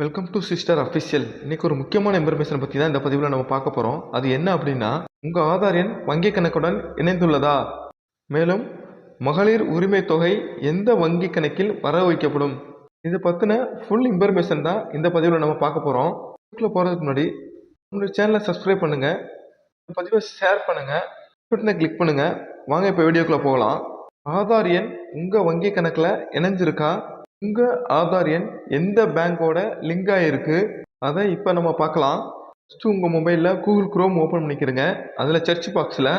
Welcome to sister official இன்றைக்கி ஒரு முக்கியமான இன்ஃபர்மேஷன் பற்றி தான் இந்த பதிவில் நம்ம பார்க்க போகிறோம் அது என்ன அப்படின்னா உங்கள் ஆதார் எண் வங்கி கணக்குடன் இணைந்துள்ளதா? மேலும் மகளிர் உரிமை தொகை எந்த வங்கி கணக்கில் வர வைக்கப்படும்? இது பற்றின ஃபுல் இன்ஃபர்மேஷன் தான் இந்த பதிவில் நம்ம பார்க்க போகிறோம் வீட்டில் போகிறதுக்கு முன்னாடி நம்மளுடைய சேனலை சப்ஸ்கிரைப் பண்ணுங்கள் இந்த பதிவை ஷேர் பண்ணுங்கள் பட்டனை கிளிக் பண்ணுங்கள் வாங்க இப்போ வீடியோக்குள்ளே போகலாம். ஆதார் எண் உங்கள் வங்கி கணக்கில் இணைஞ்சிருக்கா? உங்கள் ஆதார் எண் எந்த பேங்க்கோட லிங்க் ஆகிருக்கு அதை இப்போ நம்ம பார்க்கலாம். ஃபஸ்ட்டு உங்கள் மொபைலில் கூகுள் குரோம் ஓப்பன் பண்ணிக்கிறங்க. அதில் சர்ச் பாக்ஸில்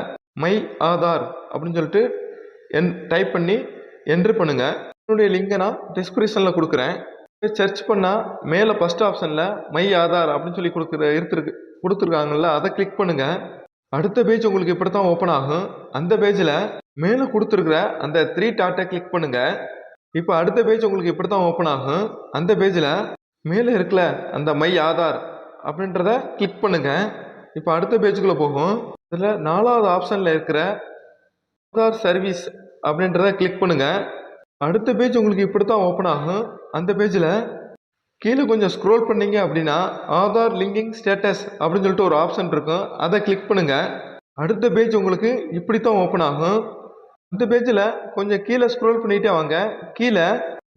மை ஆதார் அப்படின்னு சொல்லிட்டு என் டைப் பண்ணி என்ட்ரு பண்ணுங்கள் என்னுடைய லிங்கை நான் டிஸ்கிரிப்ஷனில் கொடுக்குறேன். சர்ச் பண்ணால் மேலே ஃபஸ்ட் ஆப்ஷனில் மை ஆதார் அப்படின்னு சொல்லி கொடுக்குற இருத்துருக்கு கொடுத்துருக்காங்கல்ல அதை கிளிக் பண்ணுங்கள் அடுத்த பேஜ் உங்களுக்கு இப்படி தான் ஓப்பன் ஆகும். அந்த பேஜில் மேலே கொடுத்துருக்குற அந்த த்ரீ டாட்டை கிளிக் பண்ணுங்கள் இப்போ அடுத்த பேஜ் உங்களுக்கு இப்படி தான் ஓப்பன் ஆகும். அந்த பேஜில் மேலே இருக்கல அந்த மை ஆதார் அப்படின்றத கிளிக் பண்ணுங்க. இப்போ அடுத்த பேஜுக்குள்ளே போகும். இதில் நாலாவது ஆப்ஷனில் இருக்கிற ஆதார் சர்வீஸ் அப்படின்றத கிளிக் பண்ணுங்க. அடுத்த பேஜ் உங்களுக்கு இப்படி தான் ஓப்பன் ஆகும். அந்த பேஜில் கீழே கொஞ்சம் ஸ்க்ரோல் பண்ணீங்க அப்படின்னா ஆதார் லிங்கிங் ஸ்டேட்டஸ் அப்படின்னு சொல்லிட்டு ஒரு ஆப்ஷன் இருக்கும். அதை கிளிக் பண்ணுங்க. அடுத்த பேஜ் உங்களுக்கு இப்படி தான் ஓப்பன் ஆகும். இந்த பேஜில் கொஞ்சம் கீழே ஸ்க்ரோல் பண்ணிகிட்டே வாங்க. கீழே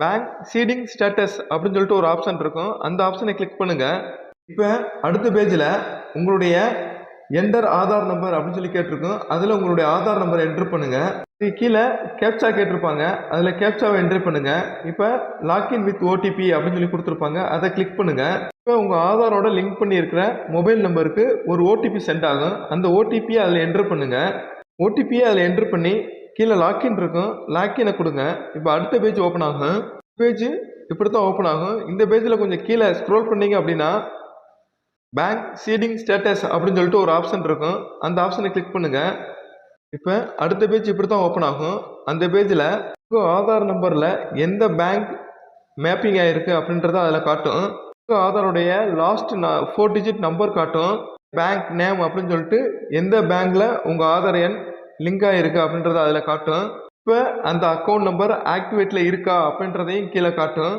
பேங்க் சீடிங் ஸ்டேட்டஸ் அப்படின்னு சொல்லிட்டு ஒரு ஆப்ஷன் இருக்கும். அந்த ஆப்ஷனை கிளிக் பண்ணுங்கள் இப்போ அடுத்த பேஜில் உங்களுடைய என்டர் ஆதார் நம்பர் அப்படின்னு சொல்லி கேட்டிருக்கோம். அதில் உங்களுடைய ஆதார் நம்பரை என்ட்ரு பண்ணுங்கள் கீழே கேப்சா கேட்டிருப்பாங்க. அதில் கேப்சாவை என்ட்ரு பண்ணுங்கள் இப்போ லாக்இன் வித் ஓடிபி அப்படின்னு சொல்லி கொடுத்துருப்பாங்க. அதை கிளிக் பண்ணுங்கள் இப்போ உங்கள் ஆதாரோட லிங்க் பண்ணியிருக்கிற மொபைல் நம்பருக்கு ஒரு ஓடிபி சென்ட் ஆகும். அந்த ஓடிபியை அதில் என்ட்ரு பண்ணுங்கள் ஓடிபியை அதில் என்ட்ரு பண்ணி கீழே லாக்இன் இருக்கும். லாக்இனை கொடுங்க. இப்போ அடுத்த பேஜ் ஓப்பன் ஆகும். பேஜ் இப்படி தான் ஓப்பன் ஆகும். இந்த பேஜில் கொஞ்சம் கீழே ஸ்க்ரோல் பண்ணீங்க அப்படின்னா பேங்க் சீடிங் ஸ்டேட்டஸ் அப்படின்னு சொல்லிட்டு ஒரு ஆப்ஷன் இருக்கும். அந்த ஆப்ஷனை கிளிக் பண்ணுங்கள் இப்போ அடுத்த பேஜ் இப்படி தான் ஓப்பன் ஆகும். அந்த பேஜில் உங்கள் ஆதார் நம்பரில் எந்த பேங்க் மேப்பிங் ஆகிருக்கு அப்படின்றத அதில் காட்டும். உங்கள் ஆதாரோடைய லாஸ்ட் ஃபோர் டிஜிட் நம்பர் காட்டும். பேங்க் நேம் அப்படின்னு சொல்லிட்டு எந்த பேங்க்கில் உங்கள் ஆதார் எண் லிங்க் ஆகிருக்கு அப்படின்றத அதில் காட்டும். இப்போ அந்த அக்கௌண்ட் நம்பர் ஆக்டிவேட்டில் இருக்கா அப்படின்றதையும் கீழே காட்டும்.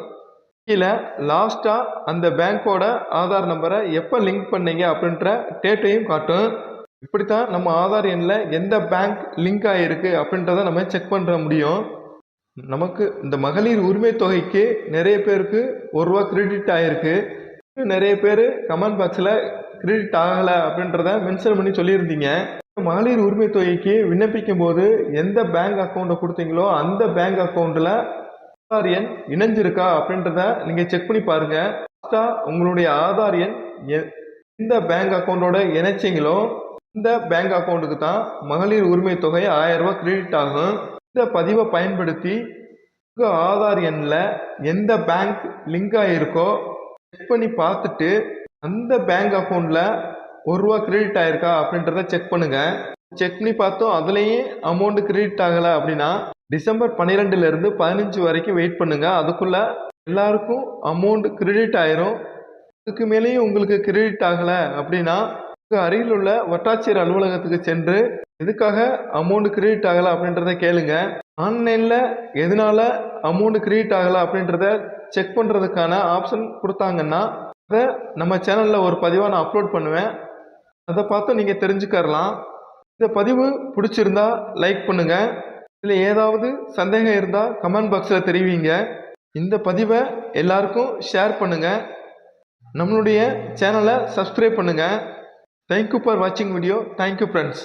கீழே லாஸ்ட்டாக அந்த பேங்க்கோட ஆதார் நம்பரை எப்போ லிங்க் பண்ணீங்க அப்படின்ற டேட்டையும் காட்டும். இப்படி தான் நம்ம ஆதார் எண்ணில் எந்த பேங்க் லிங்க் ஆகிருக்கு அப்படின்றத நம்ம செக் பண்ணுற முடியும். நமக்கு இந்த மகளிர் உரிமை தொகைக்கு நிறைய பேருக்கு ஒரு ரூபா கிரெடிட் ஆகிருக்கு நிறைய பேர் கமெண்ட் பாக்ஸில் கிரெடிட் ஆகலை அப்படின்றத மென்ஷன் பண்ணி சொல்லியிருந்தீங்க. மகளிர் உரிமை தொகைக்கு விண்ணப்பிக்கும் போது எந்த பேங்க் அக்கௌண்ட்டை கொடுத்தீங்களோ அந்த பேங்க் அக்கௌண்ட்டில் ஆதார் எண் இணைஞ்சிருக்கா அப்படின்றத நீங்கள் செக் பண்ணி பாருங்கள் லாஸ்ட்டாக உங்களுடைய ஆதார் எண் எந்த பேங்க் அக்கௌண்ட்டோட இணைச்சிங்களோ இந்த பேங்க் அக்கௌண்ட்டுக்கு தான் மகளிர் உரிமை தொகை ஆயிரம் ரூபாய் கிரெடிட் ஆகும். இந்த பதிவை பயன்படுத்தி உங்கள் ஆதார் எண்ணில் எந்த பேங்க் லிங்க் ஆகிருக்கோ செக் பண்ணி பார்த்துட்டு அந்த பேங்க் அக்கௌண்ட்டில் ஒரு ரூபா கிரெடிட் ஆயிருக்கா அப்படின்றத செக் பண்ணுங்க. செக் பண்ணி பார்த்தோம் அதுலேயும் அமௌண்ட் கிரெடிட் ஆகலை அப்படின்னா டிசம்பர் 12 இருந்து பதினஞ்சு வரைக்கும் வெயிட் பண்ணுங்க. அதுக்குள்ள எல்லாருக்கும் அமௌண்ட் கிரெடிட் ஆயிரும். அதுக்கு மேலேயும் உங்களுக்கு கிரெடிட் ஆகலை அப்படின்னா அருகில் உள்ள வட்டாட்சியர் அலுவலகத்துக்கு சென்று எதுக்காக அமௌண்ட் கிரெடிட் ஆகலை அப்படின்றத கேளுங்க. ஆன்லைனில் எதனால அமௌண்ட் கிரெடிட் ஆகலை அப்படின்றத செக் பண்ணுறதுக்கான ஆப்ஷன் கொடுத்தாங்கன்னா அதை நம்ம சேனலில் ஒரு பதிவாக நான் அப்லோட் பண்ணுவேன். அதை பார்த்து நீங்கள் தெரிஞ்சுக்கரலாம் இந்த பதிவு பிடிச்சிருந்தா லைக் பண்ணுங்கள் இதில் ஏதாவது சந்தேகம் இருந்தால் கமெண்ட் பாக்ஸில் தெரிவிங்க. இந்த பதிவை எல்லாருக்கும் ஷேர் பண்ணுங்கள் நம்மளுடைய சேனலை சப்ஸ்கிரைப் பண்ணுங்கள் தேங்க்யூ ஃபார் வாட்சிங் வீடியோ தேங்க்யூ ஃப்ரெண்ட்ஸ்